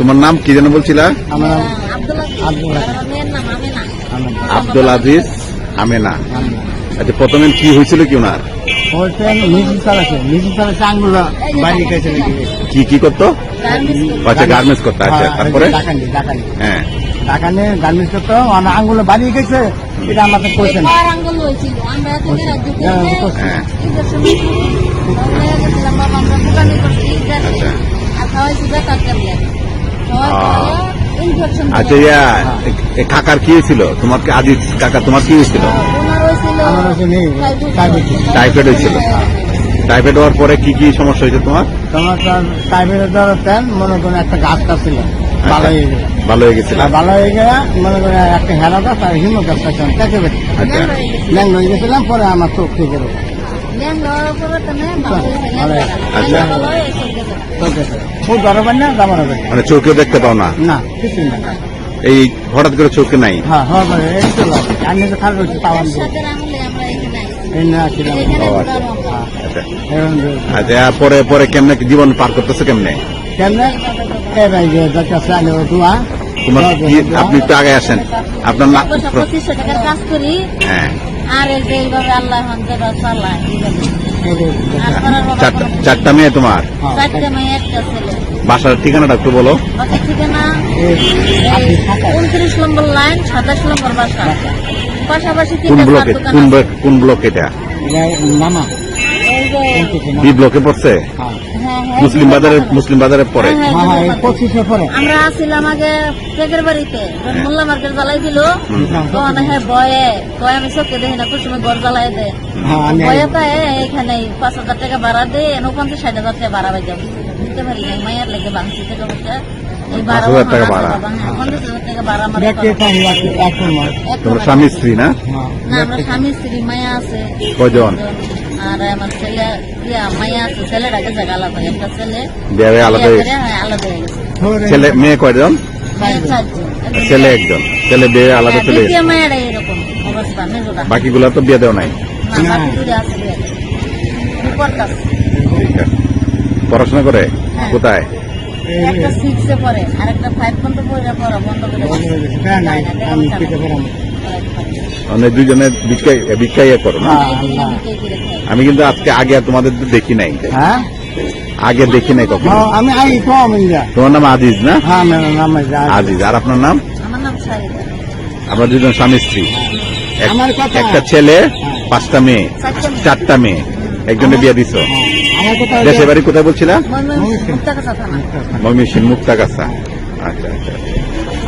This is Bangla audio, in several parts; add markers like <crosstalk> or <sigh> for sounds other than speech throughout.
তোমার নাম কি যেন বলছিলা? আমার নাম আব্দুল্লাহ আব্দুল্লাহ। আমার মেয়ের নাম আমেনা আমার আব্দুল আজিজ আমেনা। আচ্ছা প্রথমে কি হয়েছিল কি ওনার? কি কি করতো? গার্মেন্টস আচ্ছা গার্মেন্টস করতো আচ্ছা হ্যাঁ, তারপরে? হ্যাঁ। ডাকানি গার্মেন্টস করতো আমার আঙ্গুলো বাড়িয়ে গেছে এটা আমাকে করছে না পাওয়ার আঙ্গুল হয়েছিল আমরা থেকে রাজ্য হ্যাঁ, থেকে করছে। হ্যাঁ ঈদের সময় আমরা গেছিলাম বাবা আমরা দোকানে করছি ঈদ দেখে আচ্ছা। আর খাওয়াইছি বেকার ট্যাবলেট খাওয়াই আহ। খাওয়াই ইনফেকশন আচ্ছা ইয়া কাকার কি হয়েছিল তোমার কি কাকা তোমার কি হয়েছিল? ওনার হয়েছিল ডায়াবেটিস টাইফয়েড। হয়েছিল। টাইফয়েড হওয়ার পরে কি কি সমস্যা হয়েছে তোমার? তোমার ধরো মনে করুন একটা গাছটা ছিল। ভালো হয়ে গেল আচ্ছা, ভালো হয়ে গেছিল আর ভালো হয়ে গেলে মনে করেন একটা হেরা গাছ আর হিমো আচ্ছা। হয়ে গেছিলাম পরে আমার চোখ থেকে চোখ মানে চোখেও দেখতে পাও না? না এই হঠাৎ করে চোখে নাই? আচ্ছা পরে পরে কেমনে জীবন পার করতেছে কেমনে? কেমনে? এই ভাই যে যাকে আছে আলো দোয়া তোমার আপনি একটু আগে আসেন। আপনার পঁচিশশো টাকার কাজ করি। হ্যাঁ। আর এইভাবে আল্লাহ চারটা মেয়ে তোমার? হ্যাঁ, বাসার ঠিকানাটা একটু বলো। ঠিকানা। উনত্রিশ নম্বর লাইন সাতাশ নম্বর বাসা। পাশাপাশি কোন ব্লকে? কোন ব্লক কোন ব্লক এটা? বি ব্লকে পড়ছে? হ্যাঁ হ্যাঁ, মুসলিম বাজারে মুসলিম বাজারে পড়ে? হ্যাঁ, আমরা আসছিলাম আগে কেকের বাড়িতে। মোল্লা মার্কেট জ্বালাই দিল। তখন হ্যাঁ বয়ে কয় আমি চোখে দেখি না কুসুমে ঘর জ্বালাই দে। হ্যাঁ বয়ে তো এখানে পাঁচ হাজার টাকা ভাড়া দে পঞ্চাশ ষাট হাজার টাকা ভাড়া বাজে দিতে পারি নাই মায়ের লেগে বাংছি থেকে বসে স্বামী স্ত্রী না? না আমরা স্বামী স্ত্রী মায়া আছে। কজন আর আমার ছেলে ইয়া আছে ছেলের আগে জায়গা আলাদা একটা ছেলে বিয়ে আলাদা করে, হ্যাঁ, আলাদা হয়ে গেছে। ছেলে মেয়ে কয়জন? ছেলে একজন। ছেলে বিয়ে আলাদা চলে গেছে। এরকম অবস্থা মেজোটা বাকিগুলা তো বিয়ে দেওয়া নাই? আছে পড়াশোনা করে? হ্যাঁ। কোথায়? একটা সিক্সে পড়ে আর ফাইভ পর্যন্ত পড়ে পড়া বন্ধ করে দিয়েছে। হ্যাঁ, নাই, আমি পিঠে পেলাম। মানে দুজনে ভিক্ষাই ভিক্ষাই করো না? আমি কিন্তু আজকে আগে আর তোমাদের দেখি নাই। হ্যাঁ? আগে দেখি নাই কখনো। আমি আই তোমার নাম আজিজ না? হ্যাঁ আমার নাম যা আজিজ। আর আপনার নাম? আমার আমরা দুজন স্বামী স্ত্রী। এক- আমার কথা- একটা ছেলে পাঁচটা মেয়ে চারটা মেয়ে। একজনে বিয়ে দিছ। দেশের বাড়ি কোথায় বলছিলা? ময়মনসিংহ মুক্তাগাছা। ময়মনসিংহ আচ্ছা আচ্ছা।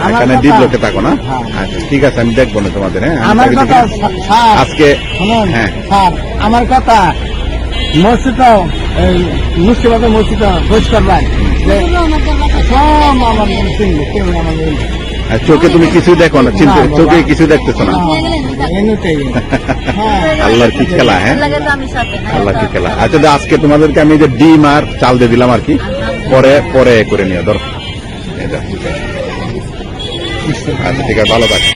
এখানে দ্বীপ লোকে থাকো না? হ্যাঁ। আচ্ছা ঠিক আছে আমি দেখব না তোমাদের হ্যাঁ? আজকে হ্যাঁ। স্যার। আমার কথা মসজিদ এই মুর্শিদাবাদের মসজিদ পরিষ্কার সব আমার। আর চোখে তুমি কিছু দেখো না চিনতে চোখে কিছু দেখতেছো না। হ্যাঁ <laughs> আল্লাহর কি খেলা হ্যাঁ? লাগে তো আমি সাথে না আল্লাহ কি খেলা। আচ্ছা আজকে তোমাদেরকে আমি যে ডিম আর চাল দিয়ে দিলাম আর কি পরে পরে করে নিও এই দেখো। আচ্ছা ঠিক আছে ভালো থাক।